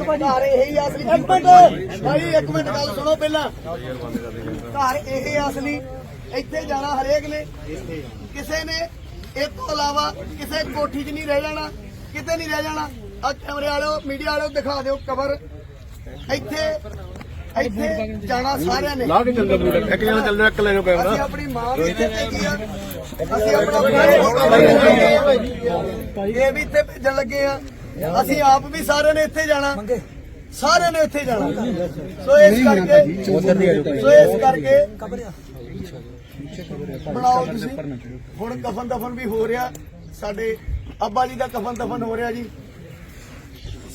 ਘਰ ਇਹ ਹੀ ਅਸਲੀ ਇੱਕ ਮਿੰਟ। ਭਾਈ ਇੱਕ ਮਿੰਟ ਗੱਲ ਸੁਣੋ ਪਹਿਲਾਂ। ਘਰ ਇਹ ਹੀ ਅਸਲੀ ਇੱਥੇ ਜਾਣਾ ਹਰੇਕ ਨੇ। ਕਿਸੇ ਨੇ ਇਹ ਤੋਂ ਇਲਾਵਾ ਕਿਸੇ ਕੋਠੀ 'ਚ ਨਹੀਂ ਰਹਿ ਜਾਣਾ ਕਿਤੇ ਨਹੀਂ ਰਹਿ ਜਾਣਾ। ਆ ਕੈਮਰੇ ਵਾਲਿਓ ਮੀਡੀਆ ਵਾਲਿਓ ਦਿਖਾ ਦਿਓ ਕਵਰ। ਇੱਥੇ ਇੱਥੇ ਜਾਣਾ ਸਾਰਿਆਂ ਨੇ। ਲਾ ਕੇ ਚੱਲਦਾ ਪੂਰਾ ਇੱਕ ਜਣਾ ਚੱਲਦਾ ਇੱਕ ਲੈ ਜਾਓ ਅਸੀਂ ਕੈਮਰਾ ਆਪਣੀ ਮਾਂ ਵੀ ਇੱਥੇ ਭੇਜੀ ਆ। ਅਸੀਂ ਆਪਣਾ ਇਹ ਵੀ ਇੱਥੇ ਭੇਜਣ ਲੱਗੇ ਆ। ਅਸੀਂ ਆਪ ਵੀ ਸਾਰਿਆਂ ਨੇ ਇੱਥੇ ਜਾਣਾ। ਸਾਰਿਆਂ ਨੇ ਇੱਥੇ ਜਾਣਾ। ਸੋ ਇਸ ਕਰਕੇ ਸੋ ਇਸ ਕਰਕੇ ਬਣਾਓ ਤੁਸੀਂ। ਹੁਣ ਕਫਨ ਦਫਨ ਵੀ ਹੋ ਰਿਹਾ। ਸਾਡੇ ਅੱਬਾ ਜੀ ਦਾ ਕਫਨ ਦਫਨ ਹੋ ਰਿਹਾ ਜੀ।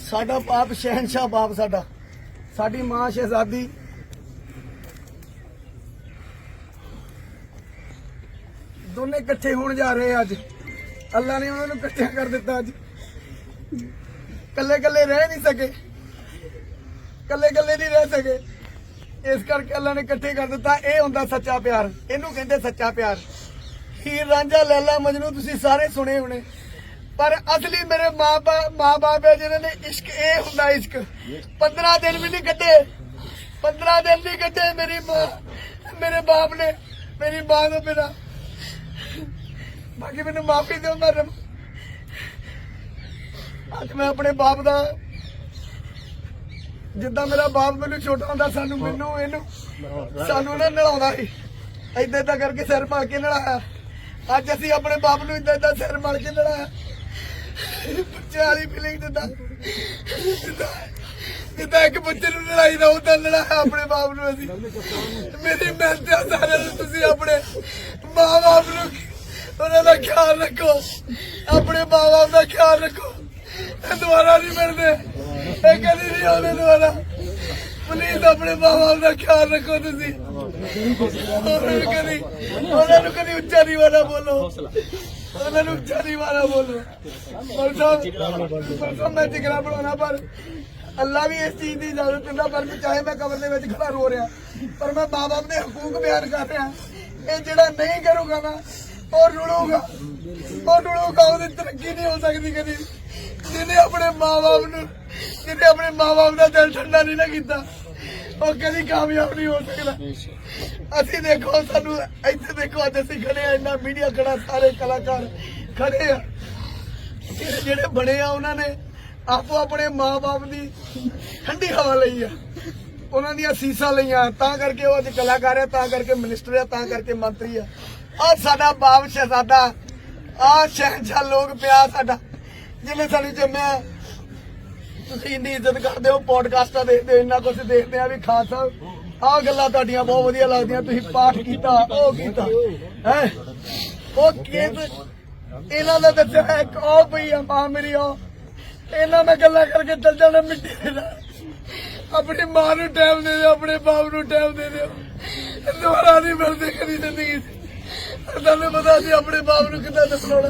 ਸਾਡਾ ਬਾਪ ਸ਼ਹਿਨशाह ਬਾਪ ਸਾਡਾ। ਸਾਡੀ ਮਾਂ ਸ਼ਹਿਜ਼ਾਦੀ। ਦੋਨੇ ਇਕੱਠੇ ਹੋਣ ਜਾ ਰਹੇ ਅੱਜ। ਅੱਲਾ ਨੇ ਉਹਨਾਂ ਨੂੰ ਇਕੱਠਿਆਂ ਕਰ ਦਿੱਤਾ ਅੱਜ। ਕੱਲੇ ਕੱਲੇ ਰਹਿ ਨਹੀਂ ਸਕੇ। ਕੱਲੇ ਕੱਲੇ ਨਹੀਂ ਰਹਿ ਸਕੇ। ਇਸ ਕਰਕੇ ਅੱਲਾ ਨੇ ਇਕੱਠੇ ਕਰ ਦਿੱਤਾ। ਇਹ ਹੁੰਦਾ ਸੱਚਾ ਪਿਆਰ। ਇਹਨੂੰ ਕਹਿੰਦੇ ਸੱਚਾ ਪਿਆਰ। ਹੀਰ ਰਾਂਝਾ ਲੈਲਾ ਮਜਨੂ ਤੁਸੀਂ ਸਾਰੇ ਸੁਣੇ ਹੋਣੇ। ਪਰ ਅਸਲੀ ਮੇਰੇ ਮਾਪੇ ਮਾਪੇ ਹੈ ਜਿਨ੍ਹਾਂ ਨੇ ਇਸ਼ਕ, ਇਹ ਹੁੰਦਾ ਇਸ਼ਕ। 15 ਦਿਨ ਵੀ ਨਹੀਂ ਕੱਢੇ। 15 ਦਿਨ ਨਹੀਂ ਕੱਢੇ ਮੇਰੀ ਮਾਂ। ਮੇਰੇ ਬਾਪ ਨੇ। ਮੇਰੀ ਮਾਂ ਤੋਂ ਬਿਨਾਂ। ਬਾਕੀ ਮੈਨੂੰ ਮਾਫੀ ਦਿਓ, ਮੈਂ ਅੱਜ ਮੈਂ ਆਪਣੇ ਬਾਪ ਦਾ ਜਿੱਦਾਂ ਮੇਰਾ ਬਾਪ ਮੈਨੂੰ ਛੋਟਾ ਹੁੰਦਾ ਸਾਨੂੰ ਮੈਨੂੰ ਇਹਨੂੰ ਸਾਨੂੰ ਨਾ ਨਲਾਉਂਦਾ ਸੀ। ਏਦਾਂ ਏਦਾਂ ਕਰਕੇ ਸਿਰ ਪਾ ਕੇ ਨਲਾਇਆ ਅੱਜ ਅਸੀਂ ਆਪਣੇ ਬਾਪ ਨੂੰ ਏਦਾਂ ਏਦਾਂ ਸਿਰ ਮਲ ਕੇ ਨਲਾਇਆ ਬੱਚਿਆਂ ਵਾਲੀ ਫੀਲਿੰਗ ਦਿੰਦਾ ਜਿੱਦਾਂ ਇੱਕ ਬੱਚੇ ਨੂੰ ਲੜਾਈ ਦਾ ਉਦਾਂ ਲੜਾਇਆ ਆਪਣੇ ਬਾਪ ਨੂੰ ਅਸੀਂ। ਮੇਰੀ ਮਿਹਨਤ ਆ ਸਾਰਿਆਂ ਨੂੰ ਤੁਸੀਂ ਆਪਣੇ ਮਾਂ ਬਾਪ ਨੂੰ ਉਹਨਾਂ ਦਾ ਖਿਆਲ ਰੱਖੋ। ਆਪਣੇ ਮਾਂ ਬਾਪ ਦਾ ਖਿਆਲ ਰੱਖੋ। ਇਹ ਦੁਬਾਰਾ ਨਹੀਂ ਮਿਲਦੇ। ਇਹ ਕਦੀ ਨਹੀਂ ਆਉਂਦੇ ਦੁਬਾਰਾ। ਪਲੀਜ਼ ਆਪਣੇ ਮਾਂ ਬਾਪ ਦਾ ਖਿਆਲ ਰੱਖੋ ਤੁਸੀਂ। ਉਹਨਾਂ ਨੂੰ ਕਦੀ ਉਹਨਾਂ ਨੂੰ ਕਦੀ ਉੱਚਾ ਨਹੀਂ ਵਾਲਾ ਬੋਲੋ। ਉਹਨਾਂ ਨੂੰ ਉੱਚਾ ਨਹੀਂ ਵਾਲਾ ਬੋਲੋ। ਪਰਸੋਂ ਮੈਂ ਜਿਗਰਾ ਬਣਾਉਣਾ, ਪਰ ਅੱਲਾ ਵੀ ਇਸ ਚੀਜ਼ ਦੀ ਇਜਾਜ਼ਤ ਦਿੰਦਾ, ਪਰ ਮੈਂ ਚਾਹੇ ਮੈਂ ਕਬਰ ਦੇ ਵਿੱਚ ਖੜਾ ਰੋ ਰਿਹਾ। ਪਰ ਮੈਂ ਮਾਂ ਬਾਪ ਦੇ ਹਕੂਕ ਬਿਆਨ ਕਰ ਰਿਹਾ। ਇਹ ਜਿਹੜਾ ਨਹੀਂ ਕਰੂਗਾ ਨਾ, ਉਹ ਰੁਲੂਗਾ। ਉਹ ਰੁਲੂਗਾ, ਉਹਦੀ ਤਰੱਕੀ ਨਹੀਂ ਹੋ ਸਕਦੀ ਕਦੀ। ਜਿਹਨੇ ਆਪਣੇ ਮਾਂ ਬਾਪ ਨੂੰ ਜਿਹਨੇ ਆਪਣੇ ਮਾਂ ਬਾਪ ਦਾ ਦਿਲ ਠੰਡਾ ਨਹੀਂ ਨਾ ਕੀਤਾ, ਉਹ ਕਦੀ ਕਾਮਯਾਬ ਨਹੀਂ ਹੋ ਸਕਦਾ। ਅਸੀਂ ਦੇਖੋ, ਸਾਨੂੰ ਇੱਥੇ ਦੇਖੋ, ਅੱਜ ਅਸੀਂ ਖੜੇ ਆ, ਇੰਨਾ ਮੀਡੀਆ ਖੜਾ, ਸਾਰੇ ਕਲਾਕਾਰ ਖੜੇ ਆ। ਜਿਹੜੇ ਜਿਹੜੇ ਬਣੇ ਆ, ਉਹਨਾਂ ਨੇ ਆਪੋ ਆਪਣੇ ਮਾਪੇ ਦੀ ਠੰਡੀ ਹਵਾ ਲਈ ਆ। ਉਹਨਾਂ ਦੀਆਂ ਸੀਸਾਂ ਲਈਆਂ, ਤਾਂ ਕਰਕੇ ਉਹ ਅੱਜ ਕਲਾਕਾਰ ਆ, ਤਾਂ ਕਰਕੇ ਮਿਨਿਸਟਰ ਆ, ਤਾਂ ਕਰਕੇ ਮੰਤਰੀ ਆ। ਆ ਸਾਡਾ ਬਾਪ ਸ਼ਹਿਜ਼ਾਦਾ ਆ ਸ਼ਹਿਨशाह ਲੋਕ ਪਿਆ ਸਾਡਾ। ਜਿਹਨੇ ਸਾਨੂੰ ਜੰਮਿਆ ਤੁਸੀਂ ਇੰਨੀ ਇੱਜ਼ਤ ਕਰਦੇ ਹੋ ਪੋਡਕਾਸਟਾਂ ਦੇਖਦੇ ਹੋ, ਇੰਨਾ ਕੁਝ ਦੇਖਦੇ ਆ ਵੀ ਖਾਨ ਸਾਹਿਬ ਆਹ ਗੱਲਾਂ ਤੁਹਾਡੀਆਂ ਬਹੁਤ ਵਧੀਆ ਲੱਗਦੀਆਂ, ਤੁਸੀਂ ਪਾਠ ਕੀਤਾ, ਉਹ ਕੀਤਾ, ਹੈ? ਉਹ ਕੇਸ ਇਹਨਾਂ ਦਾ ਦੱਸਿਆ ਇੱਕ ਉਹ ਪਈ ਆ, ਮਾਂ ਮੇਰੀ ਉਹ। ਇਹਨਾਂ ਮੈਂ ਗੱਲਾਂ ਕਰਕੇ ਚੱਲ ਜਾਣਾ ਮਿੱਟੀ ਦੇ ਨਾਲ। ਆਪਣੀ ਮਾਂ ਨੂੰ ਟਾਈਮ ਦੇ ਦਿਓ, ਆਪਣੇ ਬਾਪ ਨੂੰ ਟਾਈਮ ਦੇ ਦਿਓ। ਦੁਬਾਰਾ ਨਹੀਂ ਮਿਲਦੇ ਕਦੀ ਜ਼ਿੰਦਗੀ ਤੁਹਾਨੂੰ ਪਤਾ ਸੀ ਆਪਣੇ ਬਾਪ ਨੂੰ ਕਿੱਦਾਂ ਦਫਨਾਉਣਾ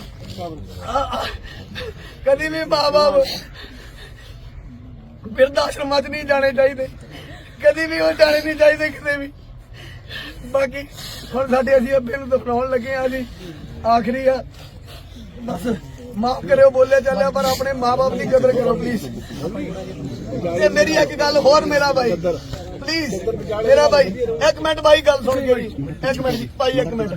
ਕਦੀ ਵੀ ਮਾਂ-ਬਾਪ ਬਿਰਧ ਆਸ਼ਰਮਾਂ 'ਚ ਨਹੀਂ ਜਾਣੇ ਚਾਹੀਦੇ। ਕਦੀ ਵੀ ਉਹ ਜਾਣੇ ਨਹੀਂ ਚਾਹੀਦੇ ਕਿਤੇ ਵੀ। ਬਾਕੀ ਹੁਣ ਸਾਡੇ ਅਸੀਂ ਅੱਬੇ ਨੂੰ ਦਫਨਾਉਣ ਲੱਗੇ ਆ ਜੀ। ਆਖਰੀ ਆ। ਬਸ ਮਾਫ ਕਰਿਓ, ਬੋਲਿਆ ਚੱਲਿਆ ਪਰ ਆਪਣੇ ਮਾਪੇ ਦੀ ਕਦਰ ਕਰੋ ਪਲੀਜ਼ ਤੇ ਮੇਰੀ ਇੱਕ ਗੱਲ ਹੋਰ ਮੇਰਾ ਭਾਈ ਪਲੀਜ਼ ਮੇਰਾ ਭਾਈ, ਇੱਕ ਮਿੰਟ ਭਾਈ, ਗੱਲ ਸੁਣ ਕੇ ਜੀ ਇੱਕ ਮਿੰਟ ਜੀ, ਭਾਈ, ਇੱਕ ਮਿੰਟ।